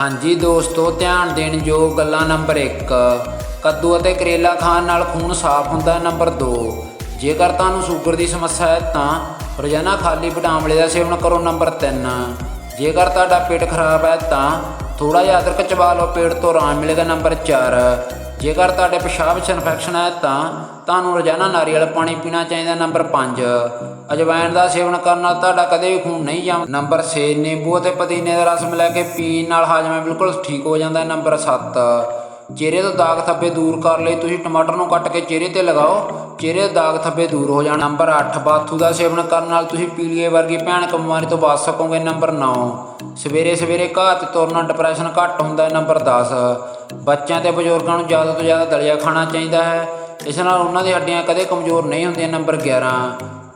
ਹਾਂਜੀ ਦੋਸਤੋ, ਧਿਆਨ ਦੇਣ ਯੋਗ ਗੱਲਾਂ ਨੰਬਰ 1 ਕੱਦੂ ਅਤੇ ਕਰੇਲਾ ਖਾਣ ਨਾਲ ਖੂਨ ਸਾਫ਼ ਹੁੰਦਾ ਨੰਬਰ 2 ਜੇਕਰ ਤੁਹਾਨੂੰ ਸ਼ੂਗਰ ਦੀ ਸਮੱਸਿਆ ਹੈ, ਤਾਂ ਰੋਜ਼ਾਨਾ ਖਾਲੀ ਪੇਟ ਦਾ ਸੇਵਨ ਕਰੋ, ਨੰਬਰ 3 ਜੇਕਰ ਤੁਹਾਡਾ ਪੇਟ ਖਰਾਬ ਹੈ, ਤਾਂ ਥੋੜਾ ਜਿਹਾ ਅਦਰਕ ਚਬਾ ਲਓ, ਪੇਟ ਤੋਂ ਆਰਾਮ ਮਿਲੇਗਾ, ਨੰਬਰ 4 ਜੇਕਰ ਤੁਹਾਡੇ ਪਿਸ਼ਾਬ ਵਿੱਚ ਇਨਫੈਕਸ਼ਨ ਹੈ ਤਾਂ ਤੁਹਾਨੂੰ ਰੋਜ਼ਾਨਾ ਨਾਰੀਅਲ ਪਾਣੀ ਪੀਣਾ ਚਾਹੀਦਾ ਨੰਬਰ 5 ਅਜਵਾਇਣ ਦਾ ਸੇਵਨ ਕਰਨ ਨਾਲ ਤੁਹਾਡਾ ਕਦੇ ਵੀ ਖੂਨ ਨਹੀਂ ਜਮ ਨੰਬਰ 6 ਨਿੰਬੂ ਅਤੇ ਪੁਦੀਨੇ ਦਾ ਰਸ ਮਿਲਾ ਕੇ ਪੀਣ ਨਾਲ ਹਾਜ਼ਮਾ ਬਿਲਕੁਲ ਠੀਕ ਹੋ ਜਾਂਦਾ ਨੰਬਰ 7 ਚਿਹਰੇ ਤੋਂ ਦਾਗ ਥੱਬੇ ਦੂਰ ਕਰਨ ਲਈ, ਤੁਸੀਂ ਟਮਾਟਰ ਨੂੰ ਕੱਟ ਕੇ ਚਿਹਰੇ ਤੇ ਲਗਾਓ। ਚਿਹਰੇ ਦੇ ਦਾਗ ਥੱਬੇ ਦੂਰ ਹੋ ਜਾਣ। ਨੰਬਰ 8 ਬਾਥੂ ਦਾ ਸੇਵਨ ਕਰਨ ਨਾਲ ਤੁਸੀਂ ਪੀਲੀਏ ਵਰਗੀ ਭਿਆਨਕ ਬਿਮਾਰੀ ਤੋਂ ਬਚ ਸਕੋਗੇ। ਨੰਬਰ 9 ਸਵੇਰੇ ਸਵੇਰੇ ਘਾਹ ਤੇ ਤੁਰਨਾ ਡਿਪਰੈਸ਼ਨ ਘੱਟ ਹੁੰਦਾ ਹੈ। ਨੰਬਰ 10 ਬੱਚਿਆਂ ਤੇ ਬਜ਼ੁਰਗਾਂ ਨੂੰ ਜ਼ਿਆਦਾ ਤੋਂ ਜ਼ਿਆਦਾ ਦਲੀਆ ਖਾਣਾ ਚਾਹੀਦਾ ਹੈ। ਇਸ ਨਾਲ ਉਹਨਾਂ ਦੀਆਂ ਹੱਡੀਆਂ ਕਦੇ ਕਮਜ਼ੋਰ ਨਹੀਂ ਹੁੰਦੀਆਂ। ਨੰਬਰ 11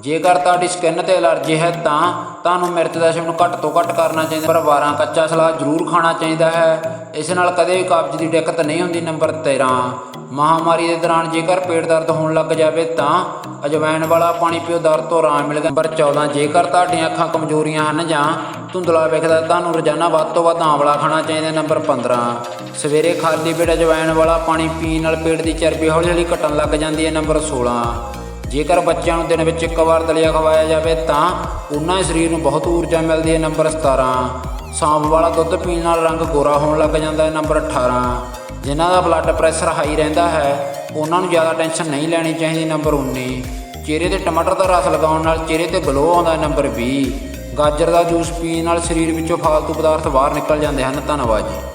ਜੇਕਰ ਤੁਹਾਡੀ ਸਕਿਨ ਤੇ ਐਲਰਜੀ ਹੈ ਤਾਂ ਤੁਹਾਨੂੰ ਮਿਰਚ ਦਾ ਸੇਵਨ ਘੱਟ ਤੋਂ ਘੱਟ ਕਰਨਾ ਚਾਹੀਦਾ। ਪਰ 12 ਕੱਚਾ ਸਲਾਦ ਜ਼ਰੂਰ ਖਾਣਾ ਚਾਹੀਦਾ ਹੈ। ਇਸ ਨਾਲ ਕਦੇ ਵੀ ਕਬਜ਼ ਦੀ ਦਿੱਕਤ ਨਹੀਂ ਹੁੰਦੀ। ਨੰਬਰ 13 ਮਹਾਮਾਰੀ ਦੇ ਦੌਰਾਨ ਜੇਕਰ ਪੇਟ ਦਰਦ ਹੋਣ ਲੱਗ ਜਾਵੇ ਤਾਂ ਅਜਵਾਇਣ ਵਾਲਾ ਪਾਣੀ ਪੀਓ ਦਰਦ ਤੋਂ ਆਰਾਮ ਮਿਲੇਗਾ ਨੰਬਰ 14 ਜੇਕਰ ਤੁਹਾਡੀਆਂ ਅੱਖਾਂ ਕਮਜ਼ੋਰੀਆਂ ਹਨ ਜਾਂ ਧੁੰਦਲਾ ਵੇਖਦਾ ਤੁਹਾਨੂੰ ਰੋਜ਼ਾਨਾ ਵੱਧ ਤੋਂ ਵੱਧ ਆਂਵਲਾ ਖਾਣਾ ਚਾਹੀਦਾ ਨੰਬਰ 15 ਸਵੇਰੇ ਖਾਲੀ ਪੇਟ ਅਜਵਾਇਣ ਵਾਲਾ ਪਾਣੀ ਪੀਣ ਨਾਲ ਪੇਟ ਦੀ ਚਰਬੀ ਹੌਲੀ ਹੌਲੀ ਘਟਣ ਲੱਗ ਜਾਂਦੀ ਹੈ। ਨੰਬਰ 16 ਜੇਕਰ ਬੱਚਿਆਂ ਨੂੰ ਦਿਨ ਵਿੱਚ ਇੱਕ ਵਾਰ ਦਲੀਆ ਖਵਾਇਆ ਜਾਵੇ ਤਾਂ ਉਹਨਾਂ ਦੇ ਸਰੀਰ ਨੂੰ ਬਹੁਤ ਊਰਜਾ ਮਿਲਦੀ ਹੈ। ਨੰਬਰ 17 ਸੌਂਫ ਵਾਲਾ ਦੁੱਧ ਪੀਣ ਨਾਲ ਰੰਗ ਗੋਰਾ ਹੋਣ ਲੱਗ ਜਾਂਦਾ ਹੈ। ਨੰਬਰ 18 ਜਿਨ੍ਹਾਂ ਦਾ ਬਲੱਡ ਪ੍ਰੈਸ਼ਰ ਹਾਈ ਰਹਿੰਦਾ ਹੈ, ਉਹਨਾਂ ਨੂੰ ਜ਼ਿਆਦਾ ਟੈਨਸ਼ਨ ਨਹੀਂ ਲੈਣੀ ਚਾਹੀਦੀ। ਨੰਬਰ 19 ਚਿਹਰੇ ਤੇ ਟਮਾਟਰ ਦਾ ਰਸ ਲਗਾਉਣ ਨਾਲ ਚਿਹਰੇ ਤੇ ਗਲੋ ਆਉਂਦਾ ਹੈ। ਨੰਬਰ 20 ਗਾਜਰ ਦਾ ਜੂਸ ਪੀਣ ਨਾਲ ਸਰੀਰ ਵਿੱਚੋਂ ਫਾਲਤੂ ਪਦਾਰਥ ਬਾਹਰ ਨਿਕਲ ਜਾਂਦੇ ਹਨ। ਧੰਨਵਾਦ ਜੀ।